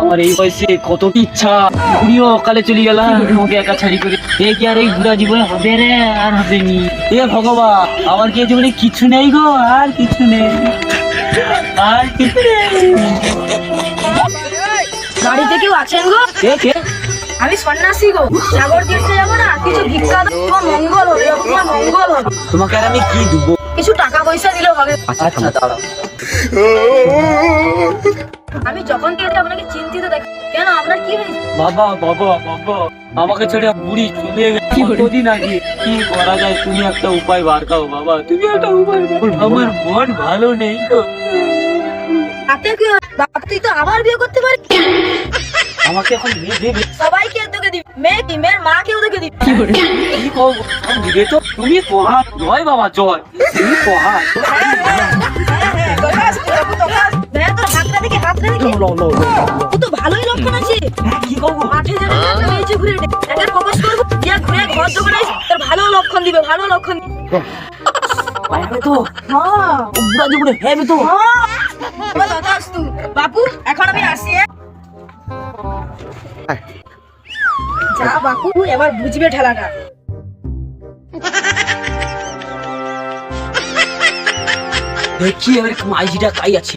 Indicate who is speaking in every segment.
Speaker 1: আমার এই বয়সে কত কি ইচ্ছা তুমিও অকালে চলে গেলা আমাকে একা ছাড়ি করে এ কি আর এই বুড়া জীবনে হবে রে আর হবে নি এ ভগবান আমার কি জীবনে কিছু নেই গো আর কিছু নেই আর কিছু নেই
Speaker 2: বাড়িতে কেউ আছেন গো
Speaker 1: কে কে
Speaker 2: আমি সন্ন্যাসী গো সাগর তীর্থে যাব না কিছু ভিক্ষা তোমার মঙ্গল হবে তোমার মঙ্গল হবে
Speaker 1: তোমাকে আর আমি কি দেবো
Speaker 2: কিছু টাকা পয়সা দিলেও হবে
Speaker 1: আচ্ছা দাঁড়াও
Speaker 2: আমি যখন থেকে আপনাকে চিন্তিত দেখি কেন আপনার কি হয়েছে
Speaker 1: বাবা বাবা বাবা আমাকে ছেড়ে বুড়ি চলে গেছে কতদিন আগে কি করা যায় তুমি একটা উপায় বার খাও বাবা তুমি একটা উপায় আমার মন ভালো নেই তো
Speaker 2: তাতে কি তুই তো আবার বিয়ে করতে পারিস
Speaker 1: আমাকে এখন মেয়ে দেবে
Speaker 2: সবাইকে তোকে দিবি মেয়ে কি মেয়ের মাকেও তোকে দিবি
Speaker 1: কি করব এখন দিবে তো তুমি পড়া জয় বাবা জয় তুমি
Speaker 2: হ্যাঁ, হ্যাঁ, হ্যাঁ, হাতটা দেখে, হাতটা দেখে। ও তো ভালোই লক্ষণ আছে।
Speaker 1: কি করব?
Speaker 2: মাঠে যাবে একটা ঘুরে একে প্রকাশ করব গিয়ে ঘুরে ঘর যখন আসিস, ভালো লক্ষণ দিবে ভালো লক্ষণ দিবে।
Speaker 1: তো
Speaker 2: হ্যাঁ।
Speaker 1: হেবে তো।
Speaker 2: হ্যাঁ। এবার দাদা আসতু। বাপু এখন আমি আসি হ্যাঁ? যা বাপু এবার বুঝবে ঠেলাটা।
Speaker 1: দেখি এবার মাইজিটা কাই আছে।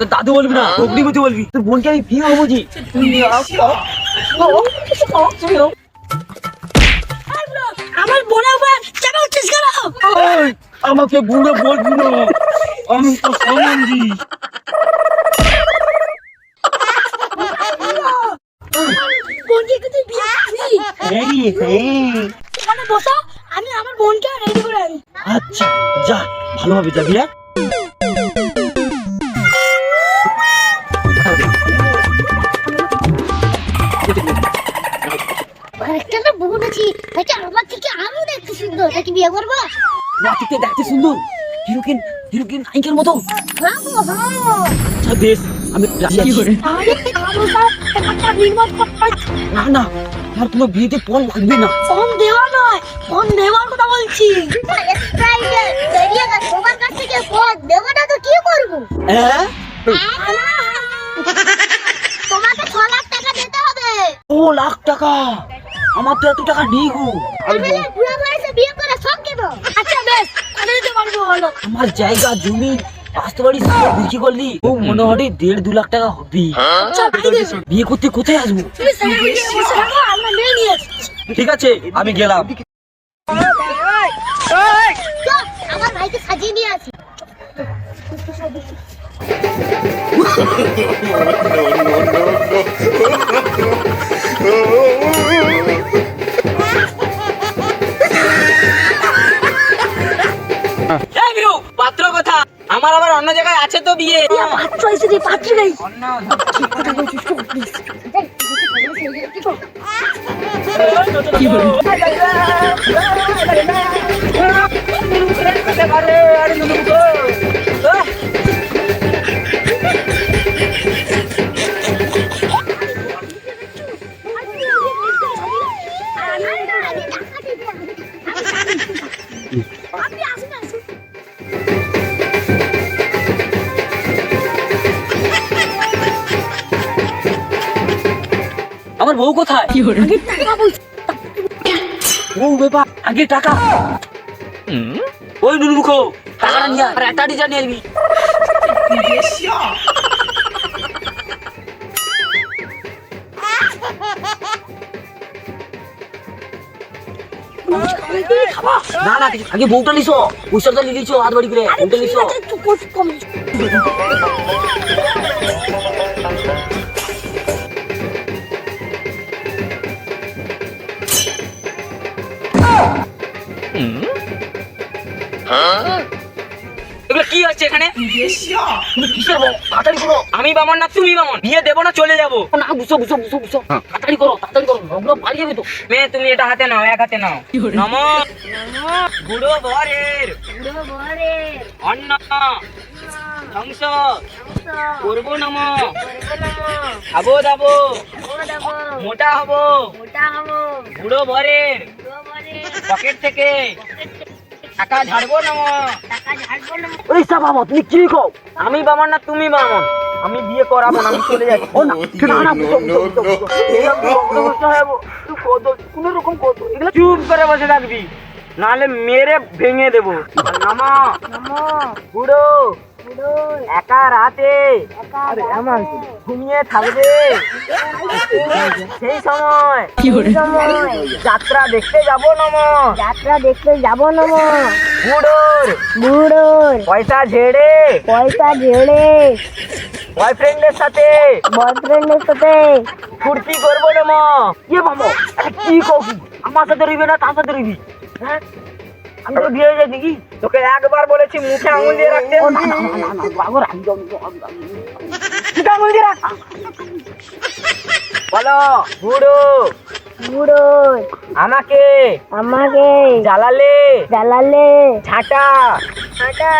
Speaker 1: দাদু বলবি না? অগ্নিপতি বলবি? তোর বোনকে আমি হব জি
Speaker 2: আমার বোনের উপর চাপা উঠছিস কেন?
Speaker 1: আমাকে বুড়ো বলবি না। আমি তো সম্বন্ধী।
Speaker 2: বসো আমি আমার বোনকে রেডি করে
Speaker 1: আচ্ছা যা ভালোভাবে যাবি হ্যাঁ?
Speaker 3: সুন্দর বিয়ে করব?
Speaker 1: রাতিতে দেখতে সুন্দর। হিরোকিন হিরোকিন নায়িকার মতো। আচ্ছা বেশ আমি রাজি
Speaker 2: করতে
Speaker 1: না না আর কোনো বিয়েতে পণ লাগবে না।
Speaker 2: ফোন দেওয়া নয় ফোন দেওয়ার কথা বলছি।
Speaker 3: তোমার কাছ থেকে ফোন দেবো না তো কি করব
Speaker 1: হ্যাঁ
Speaker 3: তোমাকে ছ লাখ টাকা দিতে হবে।
Speaker 1: ও লাখ টাকা। আমার তো এত টাকা নেই গো
Speaker 3: তাহলে বুড়া বয়সে বিয়ে
Speaker 2: আচ্ছা বেশ। তাহলে দিতে পারব বলো।
Speaker 1: আমার জায়গা জমি বাড়ি সব বিক্রি করলি। ও মনে হয় দেড় দু লাখ টাকা হবে।
Speaker 2: আচ্ছা
Speaker 1: বিয়ে করতে কোথায় আসব?
Speaker 2: আসছি
Speaker 1: ঠিক আছে আমি গেলাম।
Speaker 3: আমার ভাইকে সাজিয়ে নিয়ে আসি।
Speaker 1: এই জায়গায় আছে তো বিয়ে
Speaker 2: পাত্র এসে যে পাত্র কি
Speaker 3: আপনি
Speaker 1: বউ কোথায়
Speaker 2: আগে টাকা বলছি
Speaker 1: বউ ব্যাপার আগে টাকা ওই নুনুখো টাকাটা নিয়ে আয়, আর একটা ডিজাইন নিয়ে আসবি না না কিছু আগে বউটা লিসো পয়সাটা নিয়ে লিছো হাত বাড়ি করে বউটা লিসো এগুলো
Speaker 4: কি হচ্ছে এখানে? আমি বামন না তুমি বামন। বিয়ে দেবো না চলে যাব।
Speaker 1: না বুঝো বুঝো বুঝো বুঝো তাড়াতাড়ি করো তাড়াতাড়ি করো। ওগুলো যাবে তো।
Speaker 4: মেয়ে তুমি এটা হাতে নাও এক হাতে নাও। নম। বুড়ো বরের।
Speaker 3: বুড়ো
Speaker 4: অন্ন। ধ্বংস। করব নম। খাব দাবো। মোটা হব।
Speaker 3: মোটা হব।
Speaker 4: বুড়ো বরের। পকেট থেকে। টাকা ঝাড়বো
Speaker 3: না
Speaker 1: ওই সব বাবা তুমি কি কো
Speaker 4: আমি বামন না তুমি বামন। আমি বিয়ে করাবো না আমি চলে যাচ্ছি।
Speaker 1: ও না না না যাব? কোনো রকম কত এগুলো
Speaker 4: চুপ করে বসে থাকবি নাহলে মেরে ভেঙে দেবো। নামা।
Speaker 3: নমো।
Speaker 4: বুড়ো
Speaker 3: বুড়ো।
Speaker 4: একা রাতে
Speaker 1: আমার
Speaker 4: ঘুমিয়ে থাকবে। সেই সময় যাত্রা দেখতে যাব নম
Speaker 3: যাত্রা দেখতে যাব নমো
Speaker 4: বুড়োর
Speaker 3: বুড়োর
Speaker 4: পয়সা ঝেড়ে।
Speaker 3: পয়সা ঝেড়ে।
Speaker 4: বয়ফ্রেন্ডের সাথে।
Speaker 3: বয়ফ্রেন্ডের সাথে।
Speaker 4: ফুর্তি করব নম
Speaker 1: ইয়ে বাবা। আরে কি কবি? আমার সাথে রইবে না তার সাথে রইবি। হ্যাঁ? আমি তো বিয়ে যাই নাকি?
Speaker 4: তোকে একবার বলেছি মুখে আঙুল দিয়ে রাখতে।
Speaker 1: ও না না না না না বাবা রাখি যাও
Speaker 4: ঠিক আঙুল দিয়ে রাখ। বলো বুড়ো। আমাকে।
Speaker 3: আমাকে।
Speaker 4: জ্বালালে
Speaker 3: জ্বালালে
Speaker 4: ঝাঁটা। জুতা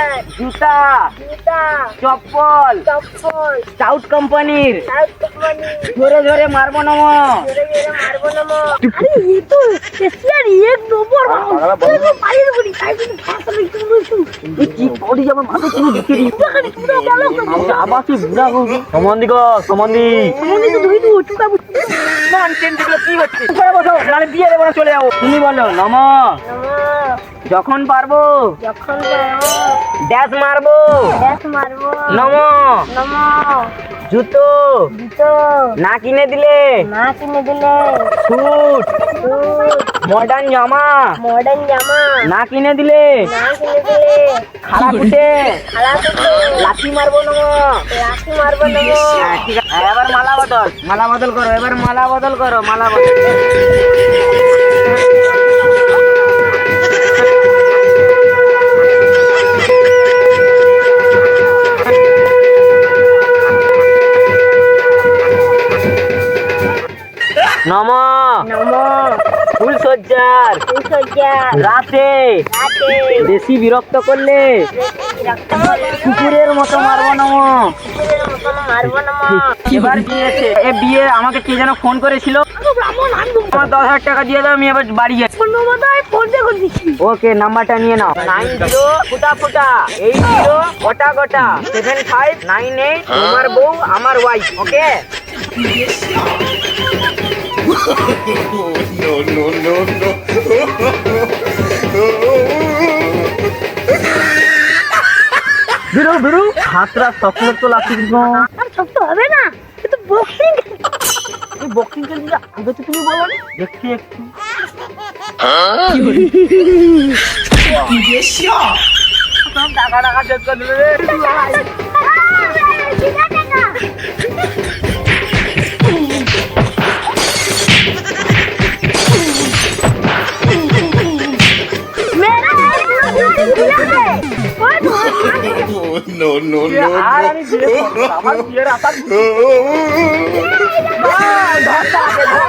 Speaker 3: জুতা
Speaker 4: চপ্পল
Speaker 3: চপ্পল।
Speaker 4: সাউথ কোম্পানির
Speaker 3: সাউথ কোম্পানি
Speaker 4: ধরে ধরে মারবো নম
Speaker 3: জোরে জোরে মারবো না মো। আরে এ তো স্পেশাল এক নম্বর পারি না তাই কিন্তু ফাঁসা একটু। বলছু
Speaker 1: কি বডি যাবে মাথা তুমি ঢুকে দিই
Speaker 3: খালি পুরো ভালো তো
Speaker 1: আবার তুই বুড়া করবি সমান্দি গো সমান্দি
Speaker 3: তো ধুই দু টুকা
Speaker 4: ননসেন্স এগুলো কি হচ্ছে উপরে বসো নাহলে বিয়ে দেবো না চলে যাব।
Speaker 1: তুমি বলো নম।
Speaker 4: যখন পারব।
Speaker 3: যখন পারব।
Speaker 4: ড্যাশ মারবো।
Speaker 3: ড্যাশ মারবো।
Speaker 4: নম।
Speaker 3: নম।
Speaker 4: জুতো।
Speaker 3: দুটো
Speaker 4: না কিনে দিলে।
Speaker 3: না কিনে দিলে।
Speaker 4: স্যুট। মডার্ন জামা।
Speaker 3: মডার্ন জামা।
Speaker 4: না কিনে দিলে।
Speaker 3: না কিনে দিলে।
Speaker 4: খারাপ উঠে
Speaker 3: খারাপ হতো
Speaker 4: লাঠি মারবো নম।
Speaker 3: লাঠি মারবো নম।
Speaker 4: হ্যাঁ, হ্যাঁ, এবার মালা বদল। মালা বদল করো এবার মালা বদল করো মালা বদল সজ্জার রাতে বেশি বিরক্ত করলে কুকুরের মতো মারবো এবার বিয়েছে এ বিয়ে আমাকে কে যেন ফোন করেছিল? আমার দশ হাজার টাকা দিয়ে দাও আমি এবার বাড়ি যাচ্ছি। ওকে নাম্বারটা নিয়ে নাও। নাইন জিরো ফুটা ফুটা। এইট জিরো গোটা গোটা। সেভেন ফাইভ নাইন এইট তোমার বউ আমার wife okay
Speaker 5: no, no, no, no.
Speaker 1: বেরো বেরো হাতরা শক্ত শক্ত লাগছে কিন্তু
Speaker 3: আর শক্ত হবে না কিন্তু বক্সিং
Speaker 1: এই বক্সিং খেলতে আগে তো তুমি বলো দেখছি একটু। টাকা টাকা চেক করে
Speaker 5: no, no,
Speaker 1: আর আমি বিয়ে করব না। আমার বিয়ের আশা
Speaker 5: no.
Speaker 1: ধর তাকে, ধর।